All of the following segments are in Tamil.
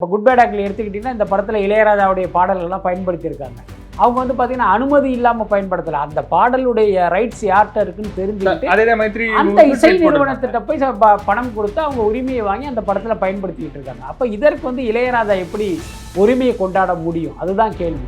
இப்போ குட் பேட் ஆக்டில் எடுத்துக்கிட்டிங்கன்னா இந்த படத்தில் இளையராஜாவுடைய பாடல்கள்லாம் பயன்படுத்தியிருக்காங்க. அவங்க வந்து பார்த்தீங்கன்னா அனுமதி இல்லாமல் பயன்படுத்தலை. அந்த பாடலுடைய ரைட்ஸ் யார்கிட்ட இருக்குன்னு தெரிஞ்சுக்கிட்டு அந்த இசை நிறுவனத்திட்ட போய் பணம் கொடுத்து அவங்க உரிமையை வாங்கி அந்த படத்தில் பயன்படுத்திக்கிட்டு இருக்காங்க. அப்போ இதற்கு வந்து இளையராஜா எப்படி உரிமையை கொண்டாட முடியும்? அதுதான் கேள்வி.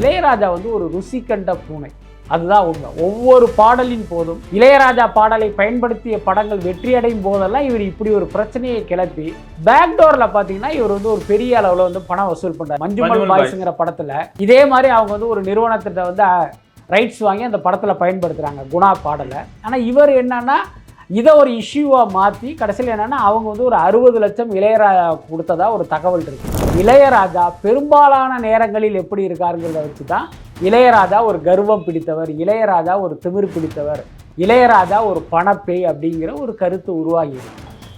இளையராஜா வந்து ஒரு ருசி கண்ட பூனை. அதுதான் உண்மை. ஒவ்வொரு பாடலின் போதும் இளையராஜா பாடலை பயன்படுத்திய படங்கள் வெற்றி அடையும் போதெல்லாம் இவர் இப்படி ஒரு பிரச்சனையை கிளப்பி பேக்டோர்ல பாத்தீங்கன்னா இவர் வந்து ஒரு பெரிய அளவுல வந்து பணம் வசூல் பண்றாரு. மஞ்சுமல் பாய்ஸ்ங்கிற படத்துல. இதே மாதிரி அவங்க வந்து ஒரு நிறுவனத்திட்ட வந்து ரைட்ஸ் வாங்கி அந்த படத்துல பயன்படுத்துறாங்க குணா பாடலை. ஆனா இவர் என்னன்னா இதை ஒரு இஷ்யூவாக மாற்றி கடைசியில் என்னன்னா அவங்க வந்து ஒரு அறுபது லட்சம் இளையராஜா கொடுத்ததா ஒரு தகவல் இருக்கு. இளையராஜா பெரும்பாலான நேரங்களில் எப்படி இருக்காருங்கிறத வச்சு தான் இளையராஜா ஒரு கர்வம் பிடித்தவர் இளையராஜா ஒரு திமிர் பிடித்தவர் இளையராஜா ஒரு பணப்பேய் அப்படிங்கிற ஒரு கருத்து உருவாகி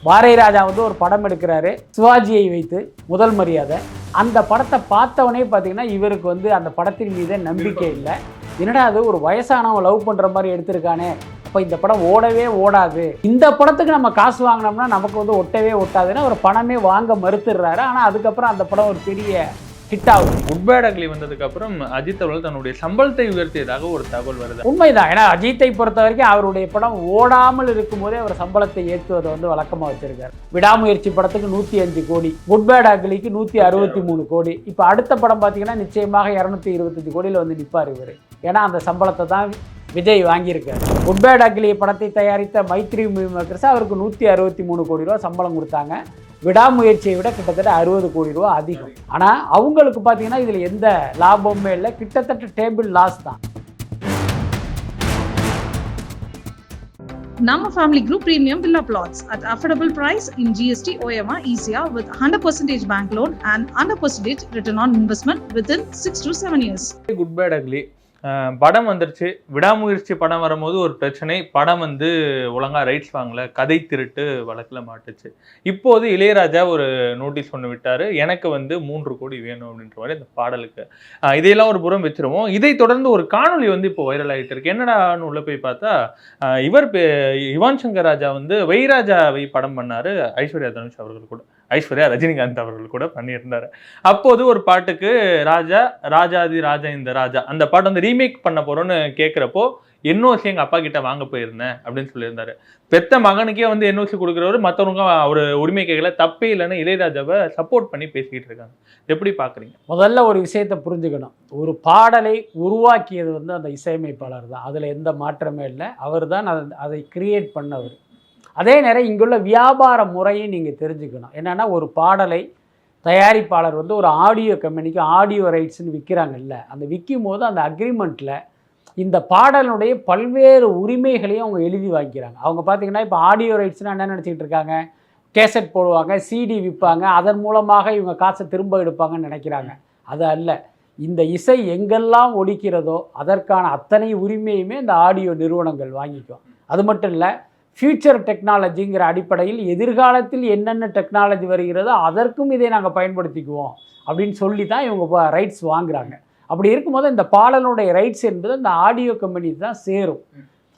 பாரதி ராஜா வந்து ஒரு படம் எடுக்கிறாரு சிவாஜியை வைத்து முதல் மரியாதை. அந்த படத்தை பார்த்தவனே பார்த்தீங்கன்னா இவருக்கு வந்து அந்த படத்தின் மீது நம்பிக்கை இல்லை. என்னடா அது ஒரு வயசானவன் லவ் பண்ணுற மாதிரி எடுத்திருக்கானே. அப்போ இந்த படம் ஓடவே ஓடாது. இந்த படத்துக்கு நம்ம காசு வாங்கினோம்னா நமக்கு வந்து ஒட்டவே ஒட்டாதுன்னு அவர் பணமே வாங்க மறுத்துடுறாரு. ஆனால் அதுக்கப்புறம் அந்த படம் ஒரு பெரிய ஹிட் ஆகுது குட் பேட் அக்லி வந்ததுக்கு அப்புறம் அஜித் அவர்கள் தன்னுடைய சம்பளத்தை உயர்த்தியதாக ஒரு தகவல் வருது. உண்மைதான். ஏன்னா அஜித்தை பொறுத்த வரைக்கும் அவருடைய படம் ஓடாமல் இருக்கும்போதே அவர் சம்பளத்தை ஏற்றுவதை வந்து வழக்கமாக வச்சிருக்காரு. விடாமுயற்சி படத்துக்கு நூற்றி அஞ்சு கோடி. குட் பேட் அக்லிக்கு நூற்றி அறுபத்தி மூணு கோடி. இப்போ அடுத்த படம் பார்த்தீங்கன்னா நிச்சயமாக இரநூத்தி இருபத்தஞ்சு கோடியில் வந்து நிற்பார் இவர். ஏன்னா அந்த சம்பளத்தை தான் விஜய் வாங்கியிருக்காரு. குட் பேட் அக்லி படத்தை தயாரித்த மைத்ரி மேக்கர்ஸ் அவருக்கு நூற்றி அறுபத்தி மூணு கோடி ரூபா சம்பளம் கொடுத்தாங்க. விடாமுயற்சியை விட கிட்டத்தட்ட அறுபது கோடி ரூபா அதிகம். ஆனால் அவங்களுக்கு பார்த்தீங்கன்னா இதில் எந்த லாபமுமே இல்லை. கிட்டத்தட்ட டேபிள் லாஸ் தான். Nama Family Group Premium Villa Plots at affordable price in GST OMR ECR with 100% bank loan and 100% return on investment within 6 to 7 years. Good bad ugly படம் வந்துருச்சு. விடாமுயற்சி படம் வரும்போது ஒரு பிரச்சனை. படம் வந்து ஒழுங்கா ரைட்ஸ் வாங்கல. கதை திருட்டு வழக்குல மாட்டுச்சு. இப்போது இளையராஜா ஒரு நோட்டீஸ் ஒன்று விட்டார். எனக்கு வந்து மூன்று கோடி வேணும் அப்படின்ற மாதிரி அந்த பாடலுக்கு இதையெல்லாம் ஒரு புறம் வச்சிருவோம். இதை தொடர்ந்து ஒரு காணொளி வந்து இப்போ வைரல் ஆகிட்டு இருக்கு. என்னடான்னு உள்ள போய் பார்த்தா இவர் பே- சங்கர் ராஜா வந்து வைராஜாவை படம் பண்ணார். ஐஸ்வர்யா தனுஷ் அவர்கள் கூட. ஐஸ்வர்யா ரஜினிகாந்த் அவர்கள் கூட பண்ணியிருந்தார். அப்போது ஒரு பாட்டுக்கு ராஜா ராஜாதி ராஜா இந்த ராஜா. அந்த பாட்டு வந்து ரீமேக் பண்ண போகிறோன்னு கேட்குறப்போ என்ஓசி எங்கள் அப்பா கிட்ட வாங்க போயிருந்தேன் அப்படின்னு சொல்லியிருந்தாரு. பெத்த மகனுக்கே வந்து என்ஓசி கொடுக்குறவர் மற்றவங்க அவர் உரிமை கேட்கல தப்பே இல்லைன்னு இளையராஜாவை சப்போர்ட் பண்ணி பேசிக்கிட்டு இருக்காங்க. எப்படி பார்க்குறீங்க முதல்ல ஒரு விஷயத்தை புரிஞ்சுக்கணும். ஒரு பாடலை உருவாக்கியது வந்து அந்த இசையமைப்பாளர் தான். அதில் எந்த மாற்றமே இல்லை. அவர் தான் அதை அதை கிரியேட் பண்ணவர். அதே நேரம் இங்குள்ள வியாபார முறையை நீங்கள் தெரிஞ்சுக்கணும். என்னென்னா ஒரு பாடலை தயாரிப்பாளர் வந்து ஒரு ஆடியோ கம்பெனிக்கு ஆடியோ ரைட்ஸ்னு விற்கிறாங்கல்ல அந்த விற்கும் போது அந்த அக்ரிமெண்ட்டில் இந்த பாடலுடைய பல்வேறு உரிமைகளையும் அவங்க எழுதி வாங்கிக்கிறாங்க. அவங்க பார்த்தீங்கன்னா இப்போ ஆடியோ ரைட்ஸ்னால் என்ன நினச்சிக்கிட்டு இருக்காங்க? கேசட் போடுவாங்க சிடி விற்பாங்க அதன் மூலமாக இவங்க காசை திரும்ப எடுப்பாங்கன்னு நினைக்கிறாங்க. அது அல்ல. இந்த இசை எங்கெல்லாம் ஒழிக்கிறதோ அதற்கான அத்தனை உரிமையுமே இந்த ஆடியோ நிறுவனங்கள் வாங்கிக்கும். அது மட்டும் இல்லை ஃபியூச்சர் டெக்னாலஜிங்கிற அடிப்படையில் எதிர்காலத்தில் என்னென்ன டெக்னாலஜி வருகிறதோ அதற்கும் இதை நாங்கள் பயன்படுத்திக்குவோம் அப்படின்னு சொல்லி தான் இவங்க ரைட்ஸ் வாங்குகிறாங்க அப்படி இருக்கும்போது இந்த பாடலுடைய ரைட்ஸ் என்பது அந்த ஆடியோ கம்பெனி தான் சேரும்.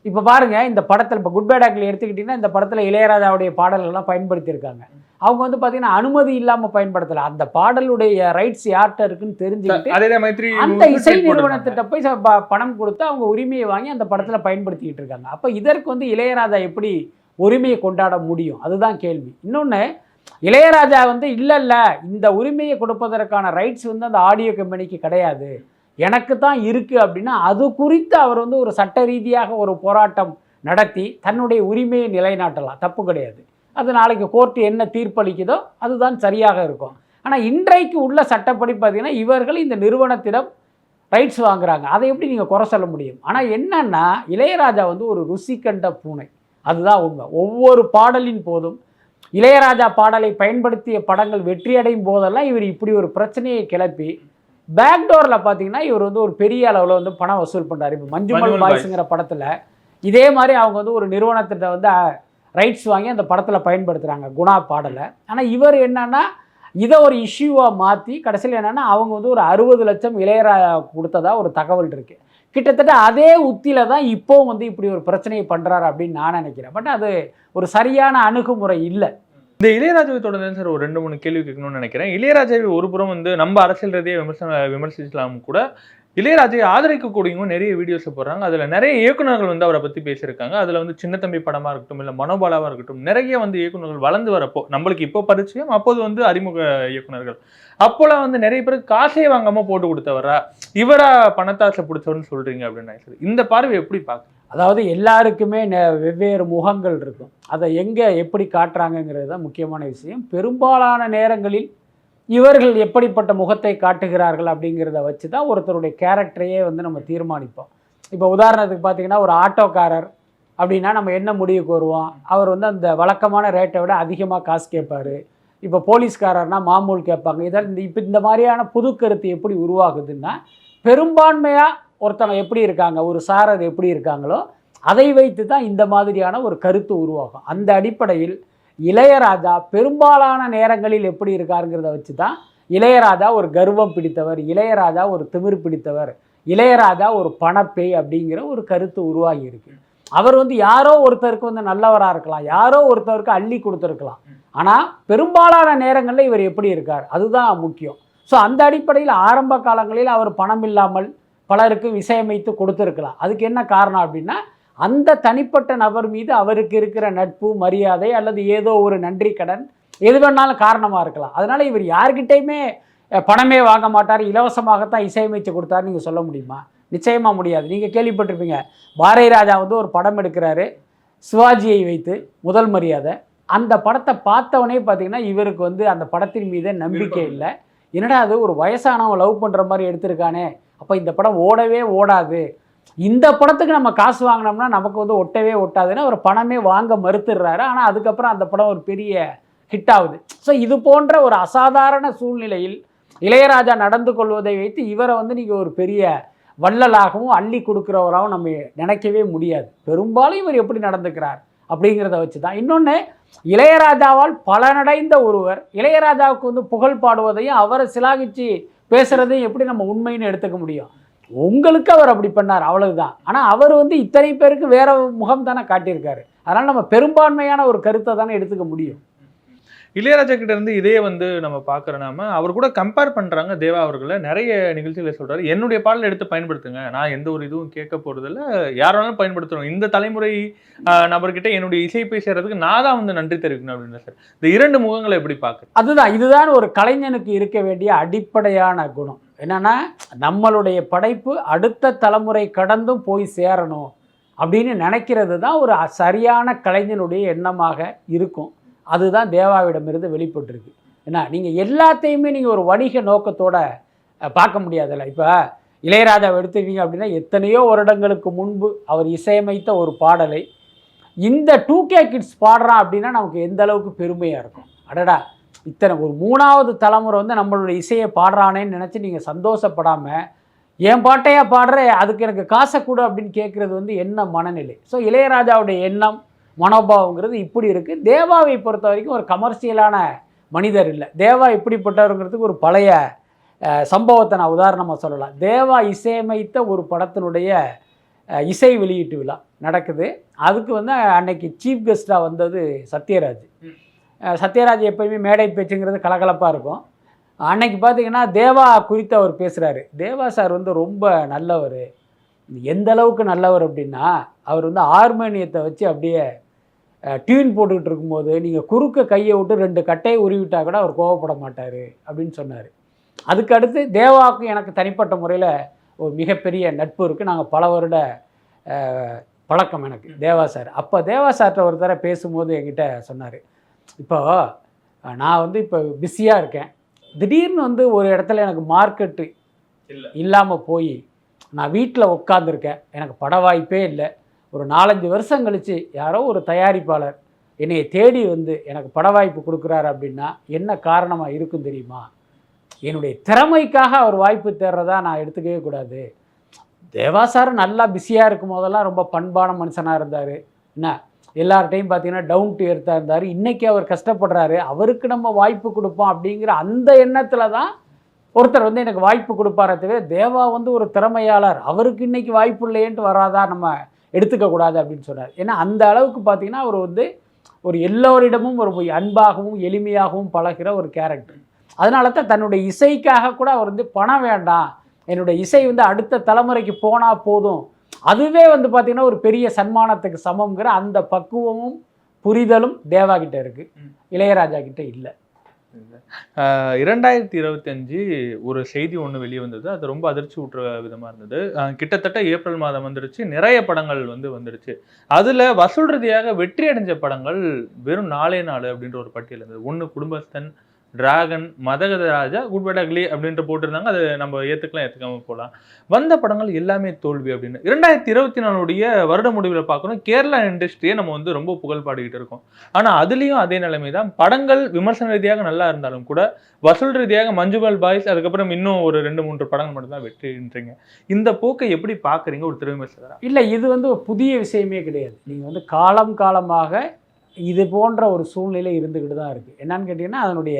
இப்போ பாருங்க இந்த படத்தில் இப்போ குட் பேட் ஆக்டில் எடுத்துக்கிட்டிங்கன்னா இந்த படத்தில் இளையராஜாவுடைய பாடல்கள்லாம் பயன்படுத்தியிருக்காங்க. அவங்க வந்து பார்த்தீங்கன்னா அனுமதி இல்லாமல் பயன்படுத்தலை. அந்த பாடலுடைய ரைட்ஸ் யார்கிட்ட இருக்குன்னு தெரிஞ்சுக்கிட்டு அந்த இசை. நிறுவனத்திட்ட போய் பணம் கொடுத்து அவங்க உரிமையை வாங்கி அந்த படத்தில் பயன்படுத்திக்கிட்டு இருக்காங்க. அப்போ இதற்கு வந்து இளையராஜா எப்படி உரிமையை கொண்டாட முடியும்? அதுதான் கேள்வி. இன்னொன்று இளையராஜா வந்து இல்லை இல்லை இந்த உரிமையை கொடுப்பதற்கான ரைட்ஸ் வந்து அந்த ஆடியோ கம்பெனிக்கு கிடையாது. எனக்கு தான் இருக்குது அப்படின்னா அது குறித்து அவர் வந்து ஒரு சட்ட ரீதியாக ஒரு போராட்டம் நடத்தி தன்னுடைய உரிமையை நிலைநாட்டலாம். தப்பு கிடையாது. அது நாளைக்கு கோர்ட்டு என்ன தீர்ப்பளிக்குதோ அதுதான் சரியாக இருக்கும். ஆனால் இன்றைக்கு உள்ள சட்டப்படி பார்த்தீங்கன்னா இவர்கள் இந்த நிறுவனத்திடம் ரைட்ஸ் வாங்குறாங்க. அதை எப்படி நீங்கள் குறை சொல்ல முடியும்? ஆனால் என்னன்னா இளையராஜா வந்து ஒரு ருசி கண்ட பூனை. அதுதான் உண்மை. ஒவ்வொரு பாடலின் போதும் இளையராஜா பாடலை பயன்படுத்திய படங்கள் வெற்றியடையும் போதெல்லாம் இவர் இப்படி ஒரு பிரச்சனையை கிளப்பி பேக்டோரில் பார்த்தீங்கன்னா இவர் வந்து ஒரு பெரிய அளவில் வந்து பணம் வசூல் பண்ணுறாரு இப்போ மஞ்சுமல் பாய்ஸுங்கிற படத்தில் இதே மாதிரி அவங்க வந்து ஒரு நிறுவனத்திட்ட வந்து ரைட்ஸ் வாங்கி அந்த படத்தில் பயன்படுத்துகிறாங்க குணா பாடலை. ஆனால் இவர் என்னன்னா இதை ஒரு இஷ்யூவாக மாற்றி கடைசியில் என்னன்னா அவங்க வந்து ஒரு அறுபது லட்சம் இளையராஜா கொடுத்ததா ஒரு தகவல் இருக்குது கிட்டத்தட்ட அதே உத்தியில தான் இப்போ வந்து இப்படி ஒரு பிரச்சனையை பண்ணுறாரு அப்படின்னு நான் நினைக்கிறேன். பட் அது ஒரு சரியான அணுகுமுறை இல்லை. இந்த இளையராஜாவை தொடர்ந்து சார் ஒரு ரெண்டு மூணு கேள்வி கேட்கணும்னு நினைக்கிறேன். இளையராஜாவை ஒரு புறம் வந்து நம்ம அரசியல் ரீதியாக விமர்சன விமர்சிக்கலாம் கூட இளையராஜாவை ஆதரிக்கக்கூடியவங்க நிறைய வீடியோஸை போடுறாங்க. அதுல நிறைய இயக்குனர்கள் வந்து அவரை பத்தி பேசியிருக்காங்க. அதுல வந்து சின்ன தம்பி படமா இருக்கட்டும் இல்லை மனோபாலாவாக இருக்கட்டும் நிறைய வந்து இயக்குனர்கள் வளர்ந்து வரப்போ நம்மளுக்கு இப்போ பரிச்சயம் அப்போது வந்து அறிமுக இயக்குனர்கள் அப்போலாம் வந்து நிறைய பேருக்கு காசே வாங்காம போட்டு கொடுத்தவரா? இவரா பணத்தாசை பிடிச்சவர்னு சொல்றீங்க அப்படின்னு நான் இந்த பார்வை எப்படி பார்க்க அதாவது எல்லாருக்குமே நெ- வெவ்வேறு முகங்கள் இருக்கும். அதை எங்கே எப்படி காட்டுறாங்கங்கிறது தான் முக்கியமான விஷயம். பெரும்பாலான நேரங்களில் இவர்கள் எப்படிப்பட்ட முகத்தை காட்டுகிறார்கள் அப்படிங்கிறத வச்சு தான் ஒருத்தருடைய கேரக்டரையே வந்து நம்ம தீர்மானிப்போம். இப்போ உதாரணத்துக்கு பார்த்தீங்கன்னா ஒரு ஆட்டோக்காரர் அப்படின்னா நம்ம என்ன முடிவுக்கு வருவோம் அவர் வந்து அந்த வழக்கமான ரேட்டை விட அதிகமாக காசு கேட்பார். இப்போ போலீஸ்காரர்னா மாமூல் கேட்பாங்க. இதில் இந்த இப்போ இந்த மாதிரியான புது கருத்து எப்படி உருவாகுதுன்னா பெரும்பான்மையாக ஒருத்தவங்க எப்படி இருக்காங்க ஒரு சாரர் எப்படி இருக்காங்களோ அதை வைத்து தான் இந்த மாதிரியான ஒரு கருத்து உருவாகும். அந்த அடிப்படையில் இளையராஜா பெரும்பாலான நேரங்களில் எப்படி இருக்காருங்கிறத வச்சு தான் இளையராஜா ஒரு கர்வம் பிடித்தவர் இளையராஜா ஒரு திமிர் பிடித்தவர் இளையராஜா ஒரு பணப்பேய் அப்படிங்கிற ஒரு கருத்து உருவாகி இருக்கு. அவர் வந்து யாரோ ஒருத்தருக்கு வந்து நல்லவராக இருக்கலாம் யாரோ ஒருத்தருக்கு அள்ளி கொடுத்துருக்கலாம். ஆனால் பெரும்பாலான நேரங்களில் இவர் எப்படி இருக்கார் அதுதான் முக்கியம். ஸோ அந்த அடிப்படையில் ஆரம்ப காலங்களில் அவர் பணம் இல்லாமல் பலருக்கு இசையமைத்து கொடுத்துருக்கலாம். அதுக்கு என்ன காரணம் அப்படின்னா அந்த தனிப்பட்ட நபர் மீது அவருக்கு இருக்கிற நட்பு மரியாதை அல்லது ஏதோ ஒரு நன்றி கடன் எது வேணாலும் காரணமாக இருக்கலாம். அதனால இவர் யார்கிட்டயுமே பணமே வாங்க மாட்டார். இலவசமாகத்தான் இசையமைச்சு கொடுத்தாரு நீங்கள் சொல்ல முடியுமா? நிச்சயமாக முடியாது. நீங்கள் கேள்விப்பட்டிருப்பீங்க. பாரதி ராஜா வந்து ஒரு படம் எடுக்கிறாரு. சிவாஜியை வைத்து முதல் மரியாதை. அந்த படத்தை பார்த்தவனே பார்த்தீங்கன்னா இவருக்கு வந்து அந்த படத்தின் மீது நம்பிக்கை இல்லை. என்னடா அது ஒரு வயசானவன் லவ் பண்ணுற மாதிரி எடுத்திருக்கானே. அப்போ இந்த படம் ஓடவே ஓடாது. இந்த படத்துக்கு நம்ம காசு வாங்கினோம்னா நமக்கு வந்து ஒட்டவே ஒட்டாதுன்னு அவர் பணமே வாங்க மறுத்துடுறாரு. ஆனால் அதுக்கப்புறம் அந்த படம் ஒரு பெரிய ஹிட் ஆகுது. ஸோ இது போன்ற ஒரு அசாதாரண சூழ்நிலையில் இளையராஜா நடந்து கொள்வதை வைத்து இவரை வந்து நீங்கள் ஒரு பெரிய வள்ளலாகவும் அள்ளி கொடுக்குறவராகவும் நம்ம நினைக்கவே முடியாது. பெரும்பாலும் இவர் எப்படி நடந்துக்கிறார் அப்படிங்கிறத வச்சு தான் இன்னொன்று இளையராஜாவால் பலனடைந்த ஒருவர் இளையராஜாவுக்கு வந்து புகழ் பாடுவதையும் அவரை சிலாகிச்சு பேசுறதையும் எப்படி நம்ம உண்மைன்னு எடுத்துக்க முடியும்? உங்களுக்கு அவர் அப்படி பண்ணார் அவ்வளவுதான். ஆனால் அவர் வந்து இத்தனை பேருக்கு வேற முகம் தானே காட்டியிருக்காரு. அதனால் நம்ம பெரும்பான்மையான ஒரு கருத்தை தானே எடுத்துக்க முடியும். இளையராஜா கிட்ட இருந்து இதே வந்து நம்ம பார்க்குற நாம அவர் கூட கம்பேர் பண்ணுறாங்க தேவா அவர்களை. நிறைய நிகழ்ச்சிகளை சொல்கிறார் என்னுடைய பாடலை எடுத்து பயன்படுத்துங்க. நான் எந்த ஒரு இதுவும் கேட்க போகிறதில்ல யார் வேணாலும் இந்த தலைமுறை நபர்கிட்ட என்னுடைய இசை பேசுறதுக்கு நான் தான் வந்து நன்றி தெரிவிக்கணும் அப்படின்னு சார். இந்த இரண்டு முகங்களை எப்படி பார்க்குறது? அதுதான் இதுதான் ஒரு கலைஞனுக்கு இருக்க வேண்டிய அடிப்படையான குணம். என்னன்னா நம்மளுடைய படைப்பு அடுத்த தலைமுறை கடந்தும் போய் சேரணும் அப்படின்னு நினைக்கிறது தான் ஒரு சரியான கலைஞனுடைய எண்ணமாக இருக்கும். அதுதான் தேவாவிடமிருந்து வெளிப்பட்டிருக்கு. ஏன்னா நீங்கள் எல்லாத்தையுமே நீங்கள் ஒரு வணிக நோக்கத்தோட பார்க்க முடியாதுல்ல. இப்போ இளையராஜாவை எடுத்துக்கிட்டீங்க அப்படின்னா எத்தனையோ வருடங்களுக்கு முன்பு அவர் இசையமைத்த ஒரு பாடலை இந்த டூ கே கிட்ஸ் பாடுறான் அப்படின்னா நமக்கு எந்த அளவுக்கு பெருமையாக இருக்கும். அடடா இத்தனை ஒரு மூணாவது தலைமுறை வந்து நம்மளுடைய இசையை பாடுறானேன்னு நினச்சி நீங்கள் சந்தோஷப்படாமல் என் பாட்டையாக பாடுற அதுக்கு எனக்கு காசை கொடு அப்படின்னு கேட்குறது வந்து என்ன மனநிலை? ஸோ இளையராஜாவுடைய எண்ணம் மனோபாவங்கிறது இப்படி இருக்குது தேவாவை பொறுத்த வரைக்கும் ஒரு கமர்ஷியலான மனிதர் இல்லை. தேவா இப்படிப்பட்டவருங்கிறதுக்கு ஒரு பழைய சம்பவத்தை நான் உதாரணமாக சொல்லலாம். தேவா இசையமைத்த ஒரு படத்தினுடைய இசை வெளியீட்டு விழா நடக்குது. அதுக்கு வந்து அன்னைக்கு சீஃப் கெஸ்ட்டாக வந்தது சத்யராஜ். சத்யராஜ் எப்பயுமே மேடை பேச்சுங்கிறது கலகலப்பாக இருக்கும். அன்னைக்கு பார்த்தீங்கன்னா தேவா குறித்து அவர் பேசுகிறாரு தேவா சார் வந்து ரொம்ப நல்லவர். எந்த அளவுக்கு நல்லவர் அப்படின்னா அவர் வந்து ஹார்மோனியத்தை வச்சு அப்படியே டியூன் போட்டுக்கிட்டு இருக்கும்போது நீங்கள் குறுக்க கையை விட்டு ரெண்டு கட்டையை உருவிட்டா கூட அவர் கோவப்பட மாட்டார் அப்படின்னு சொன்னார். அதுக்கு அடுத்து தேவாவுக்கும் எனக்கு தனிப்பட்ட முறையில் ஒரு மிகப்பெரிய நட்பு இருக்குது நாங்கள் பல வருட பழக்கம் எனக்கு தேவா சார். அப்போ தேவா சார்கிட்ட ஒரு தடவை பேசும்போது என்கிட்ட சொன்னார். இப்போ நான் வந்து இப்போ பிஸியாக இருக்கேன். திடீர்னு வந்து ஒரு இடத்துல எனக்கு மார்க்கெட்டு இல்ல. இல்லாமல் போய் நான் வீட்டில் உட்காந்துருக்கேன் எனக்கு பட வாய்ப்பே இல்லை. ஒரு நாலஞ்சு வருஷம் கழித்து யாரோ ஒரு தயாரிப்பாளர் என்னை தேடி வந்து எனக்கு பட வாய்ப்பு கொடுக்குறாரு அப்படின்னா என்ன காரணமாக இருக்கும் தெரியுமா? என்னுடைய திறமைக்காக அவர் வாய்ப்பு தேடுறதா நான் எடுத்துக்கவே கூடாது. தேவா சார் நல்லா பிஸியாக இருக்கும் போதெல்லாம் ரொம்ப பண்பான மனுஷனாக இருந்தார். என்ன? எல்லார்ட்டையும் பார்த்தீங்கன்னா டவுன் டு எர்த்தாக இருந்தார். இன்றைக்கி அவர் கஷ்டப்படுறாரு. அவருக்கு நம்ம வாய்ப்பு கொடுப்போம் அப்படிங்கிற அந்த எண்ணத்தில் தான் ஒருத்தர் வந்து எனக்கு வாய்ப்பு கொடுப்பாரே தவிர தேவா வந்து ஒரு திறமையாளர். அவருக்கு இன்றைக்கி வாய்ப்பு இல்லையேன்ட்டு வராதா நம்ம எடுத்துக்க கூடாது அப்படின்னு சொன்னார். ஏன்னா அந்த அளவுக்கு பார்த்தீங்கன்னா அவர் வந்து ஒரு எல்லோரிடமும் ஒரு அன்பாகவும் எளிமையாகவும் பழகிற ஒரு கேரக்டர் அதனால தான் தன்னுடைய இசைக்காக கூட அவர் வந்து பணம் வேண்டாம். என்னுடைய இசை வந்து அடுத்த தலைமுறைக்கு போனால் போதும். அதுவே வந்து பார்த்திங்கன்னா ஒரு பெரிய சன்மானத்துக்கு சமம்ங்கிற அந்த பக்குவமும் புரிதலும் தேவா கிட்ட இருக்கு. ம். இளையராஜா கிட்ட இல்லை. இரண்டாயிரத்தி இருபத்தி அஞ்சு ஒரு செய்தி ஒன்று வெளியே வந்தது அது ரொம்ப அதிர்ச்சி ஊற்ற விதமாக இருந்தது. கிட்டத்தட்ட ஏப்ரல் மாதம் வந்துருச்சு. நிறைய படங்கள் வந்து வந்துருச்சு. அதில் வசூல் ரீதியாக வெற்றி அடைஞ்ச படங்கள் வெறும் நாலே நாலு அப்படின்ற ஒரு பட்டியல் இருந்தது. ஒன்று Kudumbasthan dragon Madhagaja Raja good but ugly அப்படின்ட்டு போட்டிருந்தாங்க. அது நம்ம ஏற்றுக்கலாம் ஏற்றுக்காம போகலாம். வந்த படங்கள் எல்லாமே தோல்வி அப்படின்னு. இரண்டாயிரத்தி இருபத்தி நாலுடைய வருட முடிவில் பார்க்கணும். கேரளா இண்டஸ்ட்ரியை நம்ம வந்து ரொம்ப புகழ் பாடிக்கிட்டு இருக்கோம். ஆனால் அதுலேயும் அதே நிலைமை தான் படங்கள் விமர்சன ரீதியாக நல்லா இருந்தாலும் கூட வசூல் ரீதியாக மஞ்சுபால் பாய்ஸ் அதுக்கப்புறம் இன்னும் ஒரு ரெண்டு மூன்று படங்கள் மட்டும் தான் வெற்றின்றீங்க. இந்த போக்கை எப்படி பார்க்குறீங்க? ஒரு திருவிமர்சகராக இல்லை இது வந்து ஒரு புதிய விஷயமே கிடையாது. நீங்கள் வந்து காலம் காலமாக இது போன்ற ஒரு சூழ்நிலை இருந்துக்கிட்டு தான் இருக்குது என்னன்னு கேட்டிங்கன்னா அதனுடைய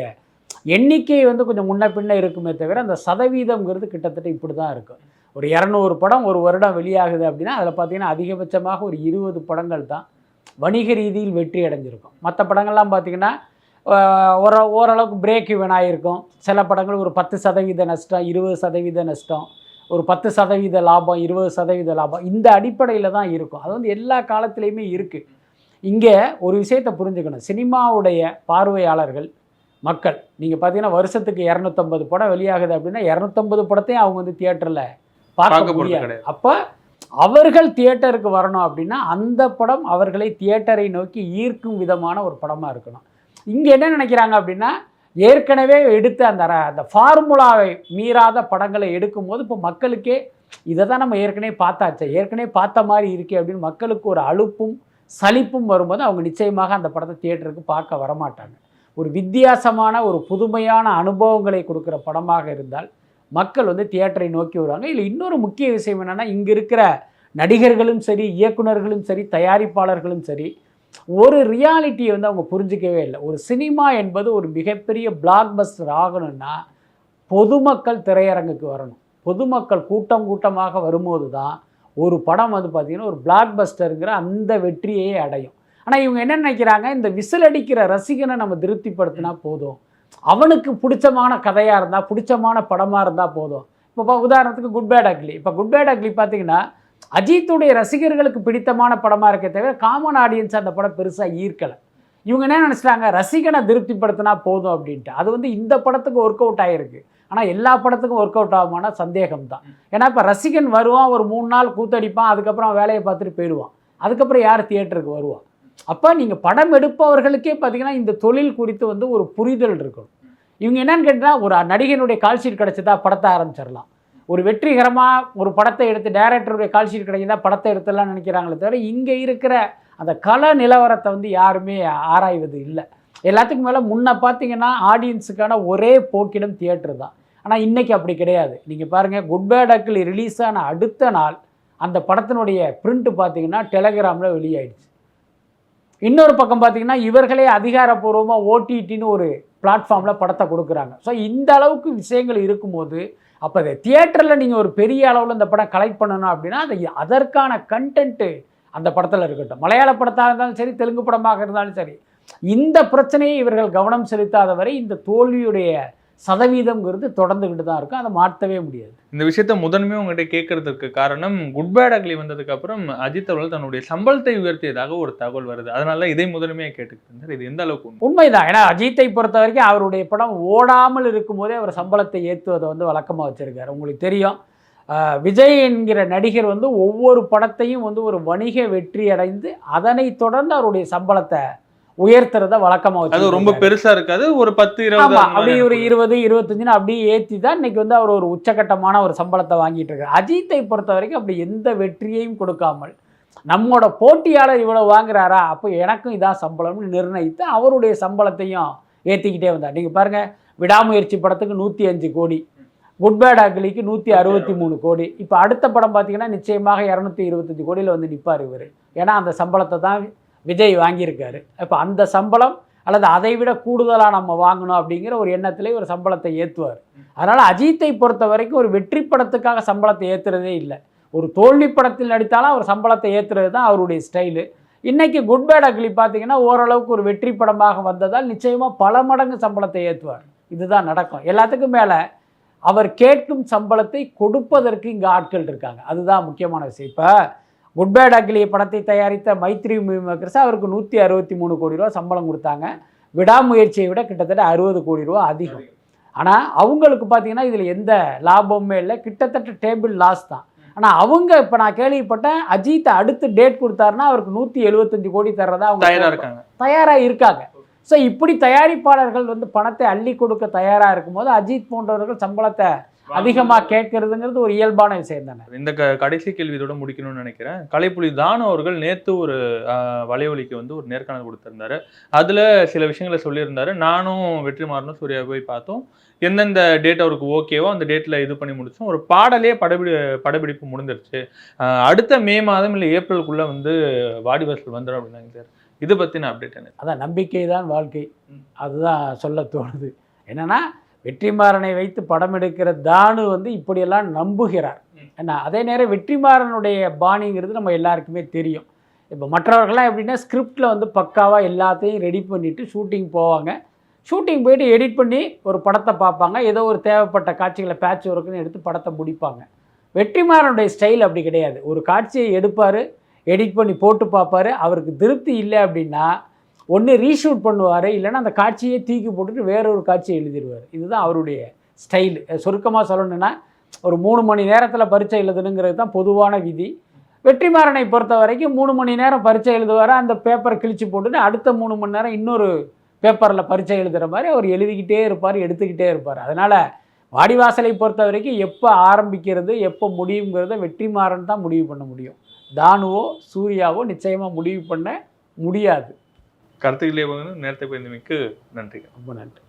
எண்ணிக்கை வந்து கொஞ்சம் முன்ன பின்ன இருக்குமே தவிர அந்த சதவீதம்ங்கிறது கிட்டத்தட்ட இப்படி தான் இருக்கும் ஒரு இரநூறு படம் ஒரு வருடம் வெளியாகுது அப்படின்னா அதில் பார்த்தீங்கன்னா அதிகபட்சமாக ஒரு இருபது படங்கள் தான் வணிக ரீதியில் வெற்றி அடைஞ்சிருக்கும். மற்ற படங்கள்லாம் பார்த்திங்கன்னா ஒரு ஓரளவுக்கு பிரேக் இவன் ஆகிருக்கும் சில படங்கள் ஒரு பத்து சதவீத நஷ்டம் இருபது சதவீத நஷ்டம் ஒரு பத்து சதவீத லாபம் இருபது சதவீத லாபம் இந்த அடிப்படையில் தான் இருக்கும். அது வந்து எல்லா காலத்துலேயுமே இருக்குது இங்கே ஒரு விஷயத்தை புரிஞ்சுக்கணும். சினிமாவுடைய பார்வையாளர்கள் மக்கள். நீங்கள் பார்த்தீங்கன்னா வருஷத்துக்கு இரநூத்தம்பது படம் வெளியாகுது அப்படின்னா இரநூத்தம்பது படத்தையும் அவங்க வந்து தியேட்டரில் பார்க்க முடியாது. அப்போ அவர்கள் தியேட்டருக்கு வரணும் அப்படின்னா அந்த படம் அவர்களை தியேட்டரை நோக்கி ஈர்க்கும் விதமான ஒரு படமாக இருக்கணும். இங்கே என்ன நினைக்கிறாங்க அப்படின்னா ஏற்கனவே எடுத்த அந்த அந்த ஃபார்முலாவை மீறாத படங்களை எடுக்கும்போது இப்போ மக்களுக்கே இதை தான் நம்ம ஏற்கனவே பார்த்தாச்சே ஏற்கனவே பார்த்த மாதிரி இருக்கே அப்படின்னு மக்களுக்கு ஒரு அலுப்பும் சலிப்பும் வரும்போது அவங்க நிச்சயமாக அந்த படத்தை தியேட்டருக்கு பார்க்க வரமாட்டாங்க. ஒரு வித்தியாசமான ஒரு புதுமையான அனுபவங்களை கொடுக்குற படமாக இருந்தால் மக்கள் வந்து தியேட்டரை நோக்கி வருவாங்க. இல்லை இன்னொரு முக்கிய விஷயம் என்னென்னா இங்கே இருக்கிற நடிகர்களும் சரி இயக்குனர்களும் சரி தயாரிப்பாளர்களும் சரி ஒரு ரியாலிட்டியை வந்து அவங்க புரிஞ்சிக்கவே இல்லை. ஒரு சினிமா என்பது ஒரு மிகப்பெரிய பிளாக் பஸ்டர் ஆகணும்னா பொதுமக்கள் திரையரங்குக்கு வரணும். பொதுமக்கள் கூட்டம் கூட்டமாக வரும்போது தான் ஒரு படம் வந்து பார்த்திங்கன்னா ஒரு பிளாக் பஸ்டருங்கிற அந்த வெற்றியை அடையும். ஆனால் இவங்க என்ன நினைக்கிறாங்க? இந்த விசில் அடிக்கிற ரசிகனை நம்ம திருப்திப்படுத்தினா போதும். அவனுக்கு பிடிச்சமான கதையாக இருந்தால் பிடிச்சமான படமாக இருந்தால் போதும். இப்போ உதாரணத்துக்கு குட் பேட் அக்லி இப்போ குட் பேட் அக்லி பார்த்தீங்கன்னா அஜித்துடைய ரசிகர்களுக்கு பிடித்தமான படமாக இருக்க தவிர காமன் ஆடியன்ஸ் அந்த படம் பெருசாக ஈர்க்கலை. இவங்க என்ன நினச்சிட்டாங்க? ரசிகனை திருப்திப்படுத்தினா போதும் அப்படின்ட்டு. அது வந்து இந்த படத்துக்கு ஒர்க் அவுட் ஆகிருக்கு ஆனால் எல்லா படத்துக்கும் ஒர்க் அவுட் ஆகுமானா சந்தேகம் தான் ஏன்னா இப்போ ரசிகன் வருவான் ஒரு மூணு நாள் கூத்தடிப்பான் அதுக்கப்புறம் வேலையை பார்த்துட்டு போயிடுவான். அதுக்கப்புறம் யார் தியேட்டருக்கு வருவான் அப்போ நீங்கள் படம் எடுப்பவர்களுக்கே பார்த்தீங்கன்னா இந்த தொழில் குறித்து வந்து ஒரு புரிதல் இருக்கணும். இவங்க என்னன்னு கேட்டால் ஒரு நடிகனுடைய கால் ஷீட் கிடச்சதா படத்தை ஆரம்பிச்சிடலாம். ஒரு வெற்றிகரமாக ஒரு படத்தை எடுத்து டைரக்டருடைய கால்ஷீட் ஷீட் படத்தை எடுத்துடலாம் நினைக்கிறாங்களே தவிர இங்கே இருக்கிற அந்த கல நிலவரத்தை வந்து யாருமே ஆராய்வது இல்லை. எல்லாத்துக்கும் மேலே முன்னே பார்த்தீங்கன்னா ஆடியன்ஸுக்கான ஒரே போக்கிடம் தியேட்டர் தான். ஆனால் இன்றைக்கி அப்படி கிடையாது. நீங்கள் பாருங்கள் குட் பேட் அக்கிள் ரிலீஸ் ஆன அடுத்த நாள் அந்த படத்தினுடைய பிரிண்ட் பார்த்தீங்கன்னா டெலகிராமில் வெளியாயிடுச்சு. இன்னொரு பக்கம் பார்த்தீங்கன்னா இவர்களே அதிகாரப்பூர்வமாக ஓடிடின்னு ஒரு பிளாட்ஃபார்மில் படத்தை கொடுக்குறாங்க. ஸோ இந்த அளவுக்கு விஷயங்கள் இருக்கும்போது அப்போ அதை தியேட்டரில் நீங்கள் ஒரு பெரிய அளவில் இந்த படம் கலெக்ட் பண்ணணும் அப்படின்னா அது அதற்கான கண்டென்ட்டு அந்த படத்தில் இருக்கட்டும். மலையாள படத்தாக இருந்தாலும் சரி தெலுங்கு படமாக இருந்தாலும் சரி இந்த பிரச்சனையை இவர்கள் கவனம் செலுத்தாத வரை இந்த தோல்வியுடைய சதவீதம்ங்கிறது தொடர்ந்துக்கிட்டு தான் இருக்கும். அதை மாற்றவே முடியாது. இந்த விஷயத்த முதன்மையாக உங்ககிட்ட கேட்கறதுக்கு காரணம் குட் பேட் அக்லி வந்ததுக்கு அப்புறம் அஜித் அவர்கள் தன்னுடைய சம்பளத்தை உயர்த்தியதாக ஒரு தகவல் வருது. அதனால இதை முதன்மையாக கேட்டுக்கிட்டு இது எந்த அளவுக்கு உண்மை? உண்மைதான். ஏன்னா அஜித்தை பொறுத்த வரைக்கும் அவருடைய படம் ஓடாமல் இருக்கும்போதே அவர் சம்பளத்தை ஏற்றுவதை வந்து வழக்கமாக வச்சுருக்காரு. உங்களுக்கு தெரியும். விஜய் என்கிற நடிகர் வந்து ஒவ்வொரு படத்தையும் வந்து ஒரு வணிக வெற்றி அடைந்து அதனை தொடர்ந்து அவருடைய சம்பளத்தை உயர்த்துறத வழக்கமாக அது ரொம்ப பெருசா இருக்காது. ஒரு பத்து இருபது அப்படியே ஒரு. இருபது இருபத்தஞ்சுன்னு அப்படியே ஏற்றி தான் இன்னைக்கு வந்து அவர் ஒரு உச்சகட்டமான ஒரு சம்பளத்தை வாங்கிட்டு இருக்காரு. அஜித்தை பொறுத்த வரைக்கும் அப்படி எந்த வெற்றியையும் கொடுக்காமல் நம்மோட போட்டியாளர் இவ்வளவு வாங்குறாரா? அப்போ எனக்கும் இதான் சம்பளம்னு நிர்ணயித்து அவருடைய சம்பளத்தையும் ஏற்றிக்கிட்டே வந்தார். நீங்கள் பாருங்க விடாமுயற்சி படத்துக்கு நூற்றி அஞ்சு கோடி குட் பேட் அக்லிக்கு நூற்றி அறுபத்தி மூணு கோடி. இப்போ அடுத்த படம் பார்த்தீங்கன்னா நிச்சயமாக இரநூத்தி இருபத்தஞ்சு கோடியில் வந்து நிற்பார் இவர். ஏன்னா அந்த சம்பளத்தை தான் விஜய் வாங்கியிருக்காரு. இப்போ அந்த சம்பளம் அல்லது அதை விட கூடுதலாக நம்ம வாங்கணும் அப்படிங்கிற ஒரு எண்ணத்திலே ஒரு சம்பளத்தை ஏற்றுவார் அதனால் அஜித்தை பொறுத்த வரைக்கும் ஒரு வெற்றி படத்துக்காக சம்பளத்தை ஏற்றுறதே இல்லை. ஒரு தோல்வி படத்தில் நடித்தாலும் அவர் சம்பளத்தை ஏற்றுறது தான் அவருடைய ஸ்டைலு. இன்றைக்கி குட் பேட் அக்லி பார்த்தீங்கன்னா ஓரளவுக்கு ஒரு வெற்றி படமாக வந்ததால் நிச்சயமாக பல மடங்கு சம்பளத்தை ஏற்றுவார் இதுதான் நடக்கும். எல்லாத்துக்கும் மேலே அவர் கேட்கும் சம்பளத்தை கொடுப்பதற்கு இங்கே ஆட்கள் இருக்காங்க. அதுதான் முக்கியமான விஷயம். இப்போ குட் பேட் அக்லி படத்தை தயாரித்த மைத்ரி மேக்கர்ஸ் அவருக்கு நூற்றி அறுபத்தி மூணு கோடி ரூபா சம்பளம் கொடுத்தாங்க. விடாமுயற்சியை விட கிட்டத்தட்ட அறுபது கோடி ரூபா அதிகம். ஆனால் அவங்களுக்கு பார்த்தீங்கன்னா இதில் எந்த லாபமுமே இல்லை. கிட்டத்தட்ட டேபிள் லாஸ் தான். ஆனால் அவங்க இப்போ நான் கேள்விப்பட்டேன் அஜித் அடுத்து டேட் கொடுத்தாருன்னா அவருக்கு நூற்றி எழுபத்தஞ்சு கோடி தர்றதா அவங்க தயாரா இருக்காங்க. தயாராக இருக்காங்க. ஸோ இப்படி தயாரிப்பாளர்கள் வந்து பணத்தை அள்ளி கொடுக்க தயாராக இருக்கும்போது அஜித் போன்றவர்கள் சம்பளத்தை அதிகமாக கேட்கறதுங்கிறது ஒரு இயல்பான விஷயம் தானே. இந்த க- கடைசி கேள்வி இதோட முடிக்கணும்னு நினைக்கிறேன். கலைப்புலி தானு அவர்கள் நேத்து ஒரு ஆஹ், வலையொலிக்கு வந்து ஒரு நேர்காணல் கொடுத்திருந்தாரு. அதுல சில விஷயங்களை சொல்லியிருந்தாரு. நானும் வெற்றிமாறனும் சூர்யா போய் பார்த்தோம். எந்தெந்த டேட் அவருக்கு ஓகேவோ அந்த டேட்ல இது பண்ணி முடிச்சோம். ஒரு பாடலே படப்பிடி படப்பிடிப்பு முடிஞ்சிருச்சு. அடுத்த மே மாதம் இல்லை ஏப்ரலுக்குள்ள வந்து வாடிவாசல் வந்துடும் அப்படின்னாங்க. இது பத்தின அப்டேட் என்ன? அதான் நம்பிக்கை தான் வாழ்க்கை அதுதான் சொல்ல தோணுது. என்னன்னா வெற்றிமாறனை வைத்து படம் எடுக்கிற தானு வந்து இப்படியெல்லாம் நம்புகிறார். என்ன அதே நேரம் வெற்றிமாறனுடைய பாணிங்கிறது நம்ம எல்லாருக்குமே தெரியும். இப்போ மற்றவர்கள்லாம் எப்படின்னா ஸ்கிரிப்டில் வந்து பக்காவாக எல்லாத்தையும் ரெடி பண்ணிவிட்டு ஷூட்டிங் போவாங்க. ஷூட்டிங் போயிட்டு எடிட் பண்ணி ஒரு படத்தை பார்ப்பாங்க. ஏதோ ஒரு தேவைப்பட்ட காட்சிகளை பேட்ச் ஒர்க்குன்னு எடுத்து படத்தை முடிப்பாங்க. வெற்றிமாறனுடைய ஸ்டைல் அப்படி கிடையாது. ஒரு காட்சியை எடுப்பார் எடிட் பண்ணி போட்டு பார்ப்பாரு. அவருக்கு திருப்தி இல்லை அப்படின்னா ஒன்று ரீஷூட் பண்ணுவார் இல்லைன்னா அந்த காட்சியை தூக்கி போட்டுட்டு வேற ஒரு காட்சியை எழுதிடுவார். இதுதான் அவருடைய ஸ்டைல் சுருக்கமாக சொல்லணுன்னா ஒரு மூணு மணி நேரத்தில் பரீட்சை எழுதணுங்கிறது தான் பொதுவான விதி. வெற்றிமாறனை பொறுத்த வரைக்கும் மூணு மணி நேரம் பரீட்சை எழுதுவார் அந்த பேப்பரை கிழிச்சு போட்டுட்டு அடுத்த மூணு மணி நேரம் இன்னொரு பேப்பரில் பரீட்சை எழுதுகிற மாதிரி அவர் எழுதிக்கிட்டே இருப்பார் எடுத்துக்கிட்டே இருப்பார். அதனால் வாடிவாசலை பொறுத்த வரைக்கும் எப்போ ஆரம்பிக்கிறது எப்போ முடியுங்கிறத வெற்றிமாறன் தான் முடிவு பண்ண முடியும். தானுவோ சூர்யாவோ நிச்சயமாக முடிவு பண்ண முடியாது. கருத்துக்களே நேரத்தை பயந்தமைக்கு நன்றி. ரொம்ப நன்றி.